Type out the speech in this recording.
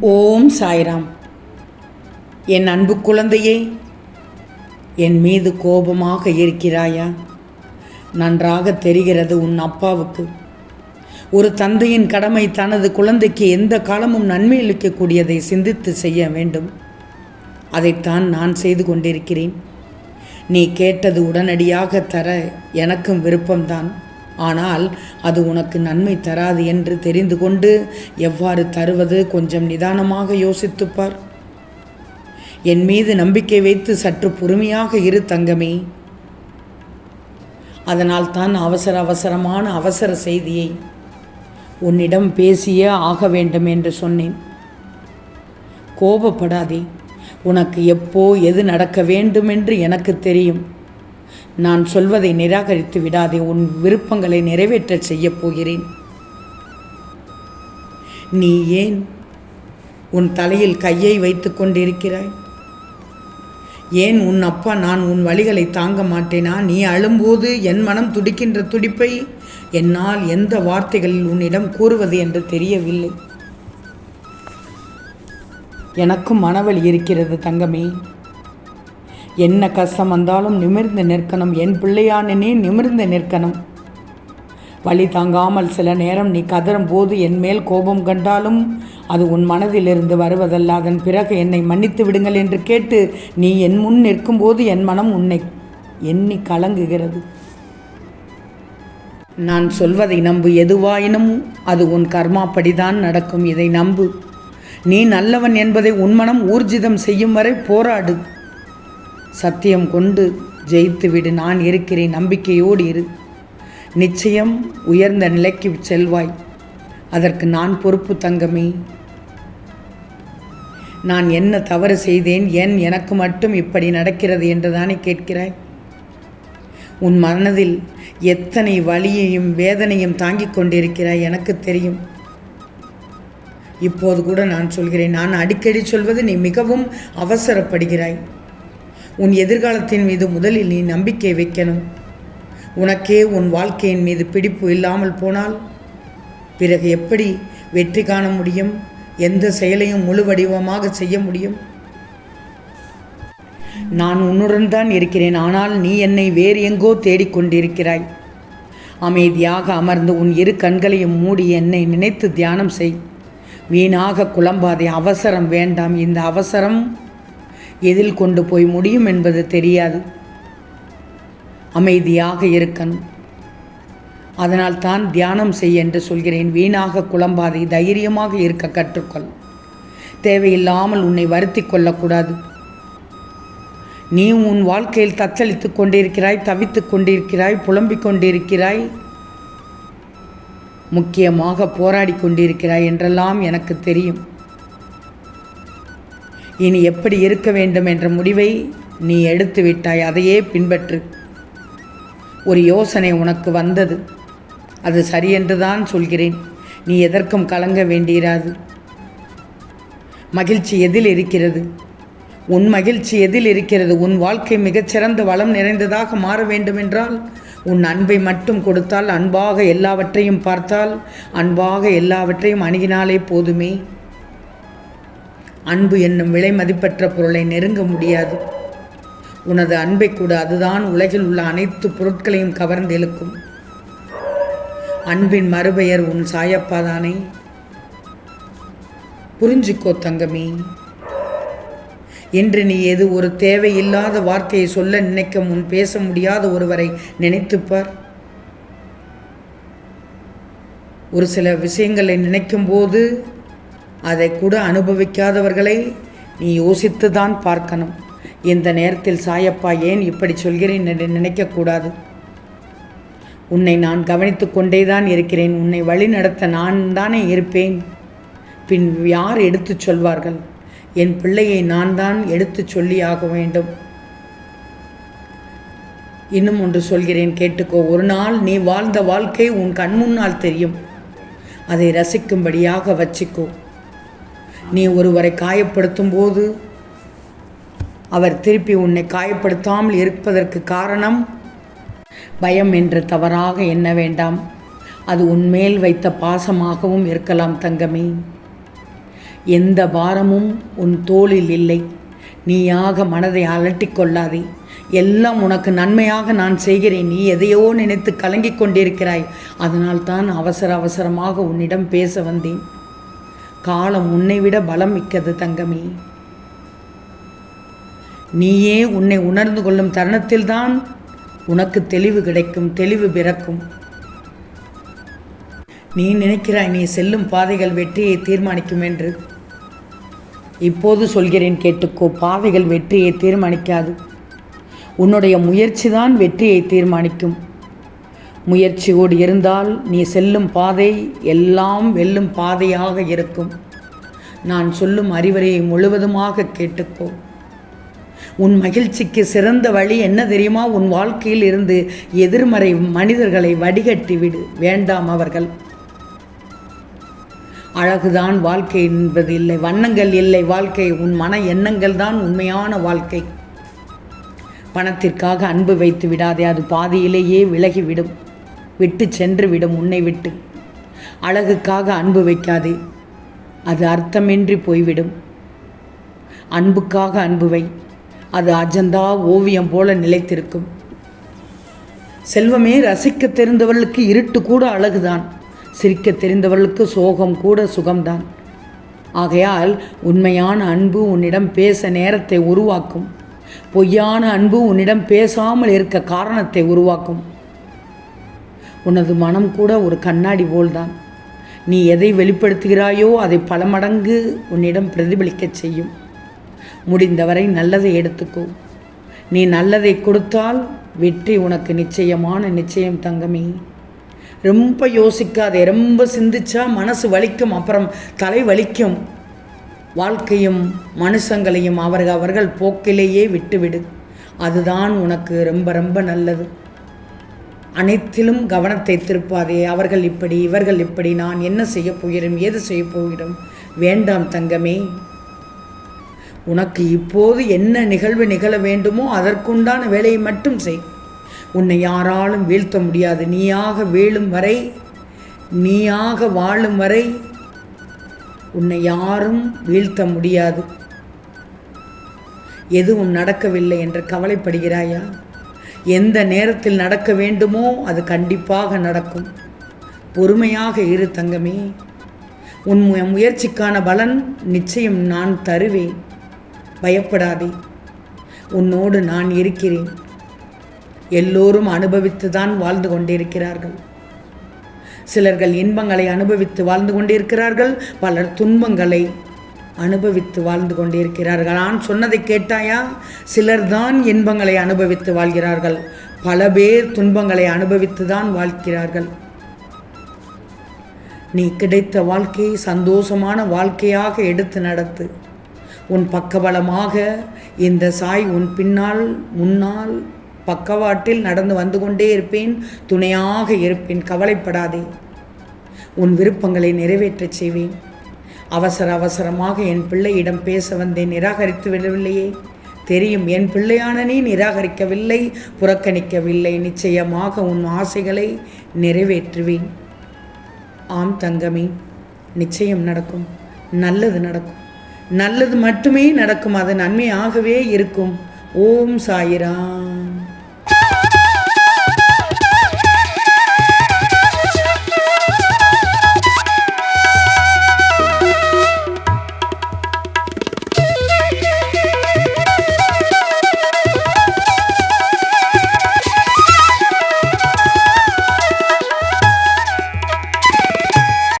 ஓம் சாய்ராம். என் அன்பு குழந்தையே என் மீது கோபமாக இருக்கிறாயா? நன்றாக தெரிகிறது உன் அப்பாவுக்கு. ஒரு தந்தையின் கடமை தனது குழந்தைக்கு எந்த காலமும் நன்மை அளிக்கக்கூடியதை சிந்தித்து செய்ய வேண்டும். அதைத்தான் நான் செய்து கொண்டிருக்கிறேன். நீ கேட்டது உடனடியாக தர எனக்கும் விருப்பம்தான். ஆனால் அது உனக்கு நன்மை தராது என்று தெரிந்து கொண்டு எவ்வாறு தருவது கொஞ்சம் நிதானமாக யோசித்துப்பார். என் மீது நம்பிக்கை வைத்து சற்று பொறுமையாக இரு தங்கமே. அதனால் தான் அவசர அவசரமான அவசர செய்தியை உன்னிடம் பேசியே ஆக வேண்டும் என்று சொன்னேன். கோபப்படாதே. உனக்கு எப்போ எது நடக்க வேண்டும் என்று எனக்கு தெரியும். நான் சொல்வதை நிராகரித்து விடாதே உன் விருப்பங்களை நிறைவேற்றச் செய்யப் போகிறேன். நீ ஏன் உன் தலையில் கையை வைத்து கொண்டிருக்கிறாய்? ஏன் உன் அப்பா நான் உன் வழிகளை தாங்க மாட்டேனா? நீ அழும்போது என் மனம் துடிக்கின்ற துடிப்பை என்னால் எந்த வார்த்தைகளில் உன்னிடம் கூறுவது என்று தெரியவில்லை. எனக்கும் மனவழி இருக்கிறது தங்கமே. என்ன கஷ்டம் வந்தாலும் நிமிர்ந்து நிற்கணும். என் பிள்ளையானனே நிமிர்ந்து நிற்கணும். வழி தாங்காமல் சில நேரம் நீ கதறும் போது என் மேல் கோபம் கண்டாலும் அது உன் மனதிலிருந்து வருவதல்ல அதன் பிறகு என்னை மன்னித்து விடுங்கள் என்று கேட்டு நீ என் முன் நிற்கும்போது என் மனம் உன்னை எண்ணி கலங்குகிறது. நான் சொல்வதை நம்பு எதுவாயினும் அது உன் கர்மாப்படிதான் நடக்கும். இதை நம்பு. நீ நல்லவன் என்பதை உன் மனம் ஊர்ஜிதம் செய்யும் வரை போராடு. சத்தியம் கொண்டு ஜெயித்துவிடு நான் இருக்கிறேன். நம்பிக்கையோடு இரு. நிச்சயம் உயர்ந்த நிலைக்கு செல்வாய். அதற்கு நான் பொறுப்பு தங்கமே. நான் என்ன தவறு செய்தேன்? ஏன் எனக்கு மட்டும் இப்படி நடக்கிறது என்று தானே கேட்கிறாய்? உன் மனதில் எத்தனை வலியையும் வேதனையும் தாங்கிக் கொண்டிருக்கிறாய் எனக்கு தெரியும். இப்போது கூட நான் சொல்கிறேன். நான் அடிக்கடி சொல்வது நீ மிகவும் அவசரப்படுகிறாய். உன் எதிர்காலத்தின் மீது முதலில் நீ நம்பிக்கை வைக்கணும். உனக்கே உன் வாழ்க்கையின் மீது பிடிப்பு இல்லாமல் போனால் பிறகு எப்படி வெற்றி காண முடியும்? எந்த செயலையும் முழு வடிவமாக செய்ய முடியும்? நான் உன்னுடன் தான் இருக்கிறேன் ஆனால் நீ என்னை வேறு எங்கோ தேடிக்கொண்டிருக்கிறாய் அமைதியாக அமர்ந்து உன் இரு கண்களையும் மூடி என்னை நினைத்து தியானம் செய். வீணாக குழம்பாதே அவசரம் வேண்டாம். இந்த அவசரம் எதில் கொண்டு போய் முடியும் என்பது தெரியாது. அமைதியாக இருக்கணும். அதனால் தான் தியானம் செய் என்று சொல்கிறேன். வீணாக குழம்பாதை. தைரியமாக இருக்க கற்றுக்கொள். தேவையில்லாமல் உன்னை வருத்தி கொள்ளக்கூடாது. நீ உன் வாழ்க்கையில் தத்தளித்து கொண்டிருக்கிறாய் தவித்து கொண்டிருக்கிறாய் புலம்பிக் கொண்டிருக்கிறாய் முக்கியமாக போராடி கொண்டிருக்கிறாய் என்றெல்லாம் எனக்கு தெரியும். இனி எப்படி இருக்க வேண்டும் என்ற முடிவை நீ எடுத்து விட்டாய் அதையே பின்பற்று. ஒரு யோசனை உனக்கு வந்தது. அது சரியென்று தான் சொல்கிறேன். நீ எதற்கும் கலங்க வேண்டியிராது மகிழ்ச்சி எதில் இருக்கிறது? உன் மகிழ்ச்சி எதில் இருக்கிறது? உன் வாழ்க்கை மிகச்சிறந்த வளம் நிறைந்ததாக மாற வேண்டுமென்றால் உன் அன்பை மட்டும் கொடுத்தால் அன்பாக எல்லாவற்றையும் பார்த்தால் அன்பாக எல்லாவற்றையும் அணுகினாலே போதுமே. அன்பு என்னும் விலை மதிப்பற்ற பொருளை நெருங்க முடியாது. உனது அன்பை கூட அதுதான் உலகில் உள்ள அனைத்து பொருட்களையும் கவர்ந்து இழுக்கும். அன்பின் மறுபெயர் உன் சாயப்பா தானே. புரிஞ்சுக்கோ தங்கமே. என்று நீ எது ஒரு தேவையில்லாத வார்த்தையை சொல்ல நினைக்க முன் பேச முடியாத ஒருவரை நினைத்துப்பார் ஒரு சில விஷயங்களை நினைக்கும் போது அதை கூட அனுபவிக்காதவர்களை நீ யோசித்து தான் பார்க்கணும். இந்த நேரத்தில் சாயப்பா ஏன் இப்படி சொல்கிறேன் என்று நினைக்கக்கூடாது. உன்னை நான் கவனித்து கொண்டே தான் இருக்கிறேன். உன்னை வழி நடத்த நான் தானே இருப்பேன். பின் யார் எடுத்துச் சொல்வார்கள்? என் பிள்ளையை நான் தான் எடுத்துச் சொல்லி ஆக வேண்டும். இன்னும் ஒன்று சொல்கிறேன் கேட்டுக்கோ. ஒரு நாள் நீ வாழ்ந்த வாழ்க்கை உன் கண் முன்னால் தெரியும். அதை ரசிக்கும்படியாக வச்சுக்கோ. நீ ஒருவரை காயப்படுத்தும் போது அவர் திருப்பி உன்னை காயப்படுத்தாமல் இருப்பதற்கு காரணம் பயம் என்று தவறாக எண்ண வேண்டாம். அது உன்மேல் வைத்த பாசமாகவும் இருக்கலாம் தங்கமே. எந்த பாரமும் உன் தோளில் இல்லை. நீயாக மனதை அலட்டி கொள்ளாதே. எல்லாம் உனக்கு நன்மையாக நான் செய்கிறேன். நீ எதையோ நினைத்து கலங்கிக் கொண்டிருக்கிறாய். அதனால் தான் அவசர அவசரமாக உன்னிடம் பேச வந்தேன். காலம் உன்னை விட பலம் மிக்கது தங்கமே. நீயே உன்னை உணர்ந்து கொள்ளும் தருணத்தில்தான் உனக்கு தெளிவு கிடைக்கும் தெளிவு பிறக்கும். நீ நினைக்கிறாய் நீ செல்லும் பாதைகள் வெற்றியை தீர்மானிக்கும் என்று. இப்போது சொல்கிறேன் கேட்டுக்கோ பாதைகள் வெற்றியை தீர்மானிக்காது. உன்னுடைய முயற்சி தான் வெற்றியை தீர்மானிக்கும். முயற்சியோடு இருந்தால் நீ செல்லும் பாதை எல்லாம் வெல்லும் பாதையாக இருக்கும். நான் சொல்லும் அறிவுரையை முழுவதுமாக கேட்டுக்கோ. உன் மகிழ்ச்சிக்கு சிறந்த வழி என்ன தெரியுமா? உன் வாழ்க்கையில் இருந்து எதிர்மறை மனிதர்களை வடிகட்டி விடு. வேண்டாம் அவர்கள். அழகுதான் வாழ்க்கை என்பது இல்லை. வண்ணங்கள் இல்லை. வாழ்க்கை உன் மன எண்ணங்கள் தான் உண்மையான வாழ்க்கை. பணத்திற்காக அன்பு வைத்து விடாதே. அது பாதியிலேயே விலகிவிடும். விட்டு சென்று விடும் உன்னை விட்டு. அழகுக்காக அன்பு வைக்காதே. அது அர்த்தமின்றி போய்விடும். அன்புக்காக அன்பு வை. அது அஜந்தா ஓவியம் போல நிலைத்திருக்கும். செல்வமே ரசிக்க தெரிந்தவர்களுக்கு இருட்டு கூட அழகுதான். சிரிக்க தெரிந்தவர்களுக்கு சோகம் கூட சுகம்தான். ஆகையால் உண்மையான அன்பு உன்னிடம் பேச நேரத்தை உருவாக்கும். பொய்யான அன்பு உன்னிடம் பேசாமல் இருக்க காரணத்தை உருவாக்கும். உனது மனம் கூட ஒரு கண்ணாடி போல்தான். நீ எதை வெளிப்படுத்துகிறாயோ அதை பல மடங்கு உன்னிடம் பிரதிபலிக்கச் செய்யும். முடிந்தவரை நல்லதை எடுத்துக்கோ. நீ நல்லதை கொடுத்தால் வெற்றி உனக்கு நிச்சயமான நிச்சயம் தங்கமே. ரொம்ப யோசிக்காதே ரொம்ப சிந்திச்சா மனசு வலிக்கும் அப்புறம் தலை வலிக்கும். வாழ்க்கையும் மனுஷங்களையும் அவர்கள் அவர்கள் போக்கிலேயே விட்டுவிடு. அதுதான் உனக்கு ரொம்ப ரொம்ப நல்லது. அனைத்திலும் கவனத்தை திருப்பாதே அவர்கள் இப்படி இவர்கள் இப்படி நான் என்ன செய்ய போகிறோம் ஏது செய்ய போகிறோம்? வேண்டாம் தங்கமே. உனக்கு இப்போது என்ன நிகழ்வு நிகழ வேண்டுமோ அதற்குண்டான வேலையை மட்டும் செய். உன்னை யாராலும் வீழ்த்த முடியாது. நீயாக வீழும் வரை நீயாக வாழும் வரை உன்னை யாரும் வீழ்த்த முடியாது. எதுவும் நடக்கவில்லை என்று கவலைப்படுகிறாயா? எந்த நேரத்தில் நடக்க வேண்டுமோ அது கண்டிப்பாக நடக்கும். பொறுமையாக இரு தங்கமே. உன் முயற்சிக்கான பலன் நிச்சயம் நான் தருவேன். பயப்படாதே. உன்னோடு நான் இருக்கிறேன். எல்லோரும் அனுபவித்து தான் வாழ்ந்து கொண்டிருக்கிறார்கள். சிலர்கள் இன்பங்களை அனுபவித்து வாழ்ந்து கொண்டிருக்கிறார்கள் பலர் துன்பங்களை அனுபவித்து வாழ்ந்து கொண்டிருக்கிறார்கள் நான் சொன்னதை கேட்டாயா? சிலர் தான் இன்பங்களை அனுபவித்து வாழ்கிறார்கள். பல பேர் துன்பங்களை அனுபவித்து தான் வாழ்கிறார்கள். நீ கிடைத்த வாழ்க்கையை சந்தோஷமான வாழ்க்கையாக எடுத்து நடத்து. உன் பக்கபலமாக இந்த சாய் உன் பின்னால் முன்னால் பக்கவாட்டில் நடந்து வந்து கொண்டே இருப்பேன். துணையாக இருப்பேன். கவலைப்படாதே. உன் விருப்பங்களை நிறைவேற்றச் செய்வேன். அவசர அவசரமாக என் பிள்ளையிடம் பேச வந்தேன். நிராகரித்து விடவில்லையே. தெரியும் என் பிள்ளையான நீ நிராகரிக்கவில்லை புறக்கணிக்கவில்லை. நிச்சயமாக உன் ஆசைகளை நிறைவேற்றுவேன். ஆம் தங்கமே நிச்சயம் நடக்கும். நல்லது நடக்கும். நல்லது மட்டுமே நடக்கும். அது நன்மையாகவே இருக்கும். ஓம் சாயிராம்.